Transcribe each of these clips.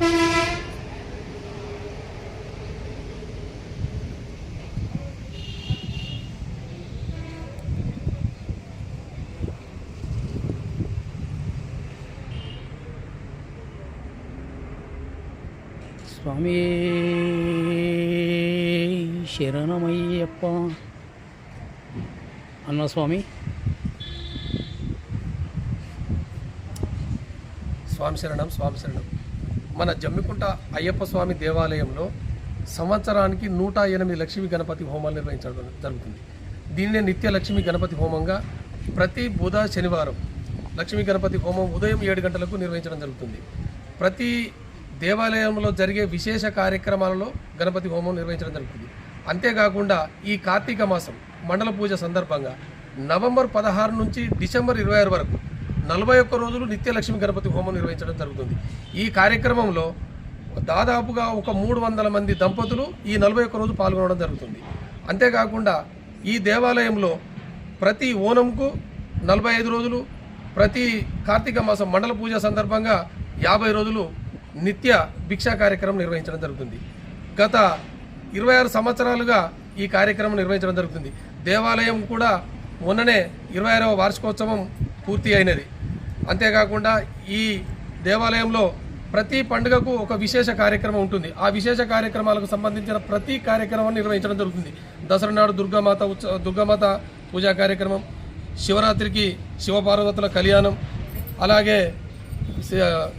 స్వామి శరణమయ్యప్ప. అన్న స్వామి. స్వామి శరణం స్వామి శరణం. మన జమ్మికుంట అయ్యప్ప స్వామి దేవాలయంలో సంవత్సరానికి నూట ఎనిమిది లక్ష్మి గణపతి హోమాలు నిర్వహించడం జరుగుతుంది. దీన్నే నిత్య లక్ష్మీ గణపతి హోమంగా ప్రతి బుధ శనివారం లక్ష్మీ గణపతి హోమం ఉదయం ఏడు గంటలకు నిర్వహించడం జరుగుతుంది. ప్రతి దేవాలయంలో జరిగే విశేష కార్యక్రమాలలో గణపతి హోమం నిర్వహించడం జరుగుతుంది. అంతేకాకుండా ఈ కార్తీక మాసం మండల పూజ సందర్భంగా నవంబర్ పదహారు నుంచి డిసెంబర్ ఇరవై ఆరు వరకు నలభై ఒక్క రోజులు నిత్యలక్ష్మి గణపతి హోమం నిర్వహించడం జరుగుతుంది. ఈ కార్యక్రమంలో దాదాపుగా ఒక మూడు వందల మంది దంపతులు ఈ నలభై ఒక్క రోజు పాల్గొనడం జరుగుతుంది. అంతేకాకుండా ఈ దేవాలయంలో ప్రతి ఓనంకు నలభై ఐదు రోజులు ప్రతి కార్తీక మాసం మండల పూజ సందర్భంగా యాభై రోజులు నిత్య భిక్షా కార్యక్రమం నిర్వహించడం జరుగుతుంది. గత ఇరవై ఆరు సంవత్సరాలుగా ఈ కార్యక్రమం నిర్వహించడం జరుగుతుంది. దేవాలయం కూడా మొన్ననే ఇరవై ఆరవ వార్షికోత్సవం పూర్తి అయినది. అంతేకాకుండా ఈ దేవాలయంలో ప్రతి పండుగకు ఒక విశేష కార్యక్రమం ఉంటుంది. ఆ విశేష కార్యక్రమాలకు సంబంధించిన ప్రతి కార్యక్రమాన్ని నిర్వహించడం జరుగుతుంది. దసరా నాడు దుర్గామాత ఉత్సవ దుర్గామాత పూజా కార్యక్రమం శివరాత్రికి శివపార్వతుల కళ్యాణం అలాగే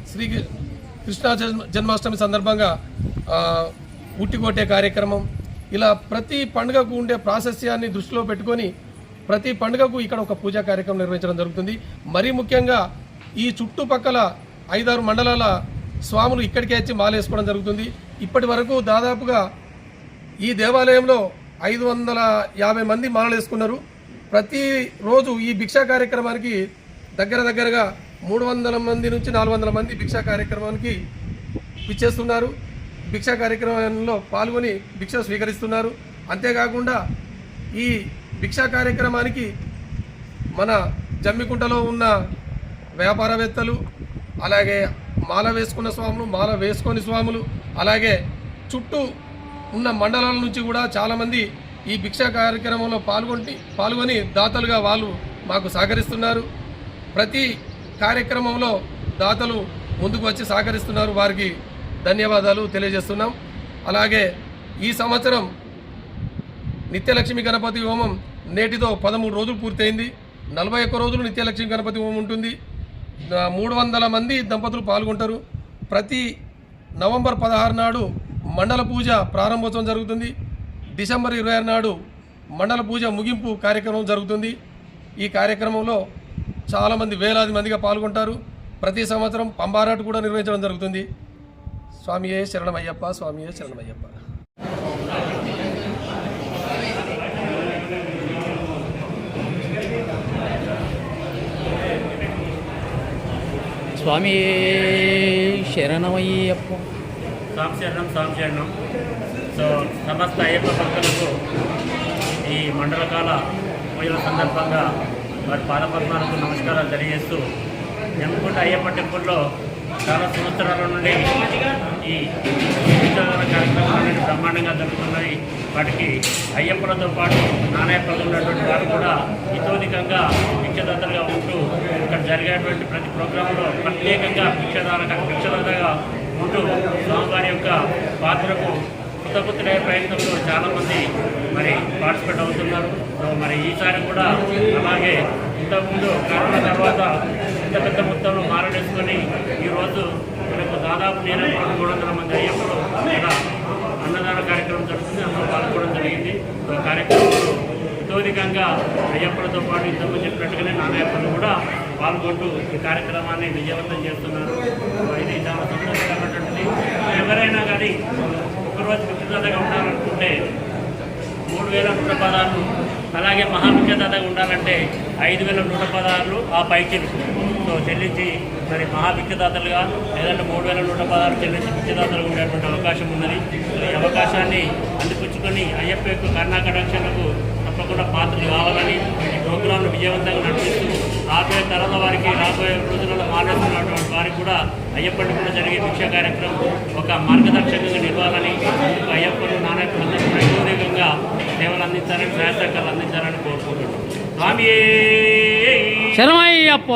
శ్రీ- కృష్ణా జన్మాష్టమి సందర్భంగా ఉట్టికొట్టే కార్యక్రమం ఇలా ప్రతి పండుగకు ఉండే ప్రాశస్యాన్ని దృష్టిలో పెట్టుకొని ప్రతి పండుగకు ఇక్కడ ఒక పూజా కార్యక్రమం నిర్వహించడం జరుగుతుంది. మరీ ముఖ్యంగా ఈ చుట్టుపక్కల ఐదారు మండలాల స్వాములు ఇక్కడికే వచ్చి మాలేసుకోవడం జరుగుతుంది. ఇప్పటి వరకు దాదాపుగా ఈ దేవాలయంలో ఐదు వందల యాభై మంది మాలలేసుకున్నారు ప్రతిరోజు ఈ భిక్షా కార్యక్రమానికి దగ్గర దగ్గరగా మూడు వందల మంది నుంచి నాలుగు వందల మంది భిక్షా కార్యక్రమానికి ఇచ్చేస్తున్నారు భిక్షా కార్యక్రమంలో పాల్గొని భిక్ష స్వీకరిస్తున్నారు. అంతేకాకుండా ఈ భిక్షా కార్యక్రమానికి మన జమ్మికుంటలో ఉన్న వ్యాపారవేత్తలు అలాగే మాల వేసుకున్న స్వాములు మాల వేసుకొని స్వాములు అలాగే చుట్టూ ఉన్న మండలాల నుంచి కూడా చాలామంది ఈ భిక్షా కార్యక్రమంలో పాల్గొని పాల్గొని దాతలుగా వాళ్ళు మాకు సహకరిస్తున్నారు. ప్రతి కార్యక్రమంలో దాతలు ముందుకు వచ్చి సహకరిస్తున్నారు. వారికి ధన్యవాదాలు తెలియజేస్తున్నాం. అలాగే ఈ సంవత్సరం నిత్యలక్ష్మి గణపతి హోమం నేటితో పదమూడు రోజులు పూర్తయింది. నలభై ఒక్క రోజులు నిత్యలక్ష్మి గణపతి హోమం ఉంటుంది. మూడు వందల మంది దంపతులు పాల్గొంటారు. ప్రతి నవంబర్ పదహారు నాడు మండల పూజ ప్రారంభోత్సవం జరుగుతుంది. డిసెంబర్ ఇరవై ఆరు నాడు మండల పూజ ముగింపు కార్యక్రమం జరుగుతుంది. ఈ కార్యక్రమంలో చాలామంది వేలాది మందిగా పాల్గొంటారు. ప్రతి సంవత్సరం పంబారాటు కూడా నిర్వహించడం జరుగుతుంది. స్వామియే శరణమయ్యప్ప స్వామియే శరణమయ్యప్ప. స్వామి శరణమయ్యప్ప. స్వామి శరణం స్వామి శరణం. సో సమస్త అయ్యప్ప భక్తులకు ఈ మండలకాల పూజల సందర్భంగా వారి పాదపద్మాలకు నమస్కారాలు తెలియజేస్తూ జమ్మికుంట అయ్యప్ప టెంపుల్లో చాలా సంవత్సరాల నుండి వాటికి అయ్యప్పలతో పాటు నానయ్యప్పలు ఉన్నటువంటి వారు కూడా ఇతోధికంగా భిక్షదాతలుగా ఉంటూ ఇక్కడ జరిగేటువంటి ప్రతి ప్రోగ్రాంలో ప్రత్యేకంగా భిక్షదాన భిక్షదాతగా ఉంటూ స్వామివారి యొక్క పాత్రకు కృతజ్ఞతలే ప్రయత్నంలో చాలామంది మరి పార్టిసిపేట్ అవుతున్నారు. మరి ఈసారి కూడా అలాగే ఇంతకుముందు కరోనా తర్వాత ఇంత పెద్ద మొత్తంలో మారడేసుకొని ఈరోజు మనకు దాదాపు నేను మూడు వందల మంది అయ్యప్పలు కార్యక్రమం జరుగుతుంది. అందులో పాల్గొనడం జరిగింది. ఆ కార్యక్రమంలో ఇతోధికంగా అయ్యప్పలతో పాటు ఇంతకుముందు చెప్పినట్టుగానే నాన్నయ్యప్పలు కూడా పాల్గొంటూ ఈ కార్యక్రమాన్ని విజయవంతం చేస్తున్నారు. ఇది చాలా సంతోషకరమైనటువంటిది. ఎవరైనా కానీ ఒకరోజు మిత్రదాతగా ఉండాలనుకుంటే మూడు వేల నూట పదార్లు అలాగే మహాభిక్షదాతగా ఉండాలంటే ఐదు వేల నూట పదార్లు ఆ పైకి సో చెల్లించి మరి మహాభిక్షదాతలుగా ఏదంటే మూడు వేల నూట పదహారు చెల్లించి భిక్షదాతలు ఉండేటువంటి అవకాశం ఉన్నది. ఈ అవకాశాన్ని అందిపుచ్చుకొని అయ్యప్ప యొక్క కర్ణాకటాక్షణకు తప్పకుండా పాత్రలు కావాలని ఈ ప్రోగ్రాంను విజయవంతంగా నడిపిస్తూ రాబోయే తరాల వారికి రాబోయే రోజులలో మానేస్తున్నటువంటి వారికి కూడా అయ్యప్పని కూడా జరిగే భిక్ష కార్యక్రమం ఒక మార్గదర్శకంగా నిలవాలని అయ్యప్పను నాయకులు ప్రయోజకంగా సేవలు అందించాలని సహాయ అందించాలని కోరుకుంటున్నాం. స్వామి! శరణమయ్యప్ప!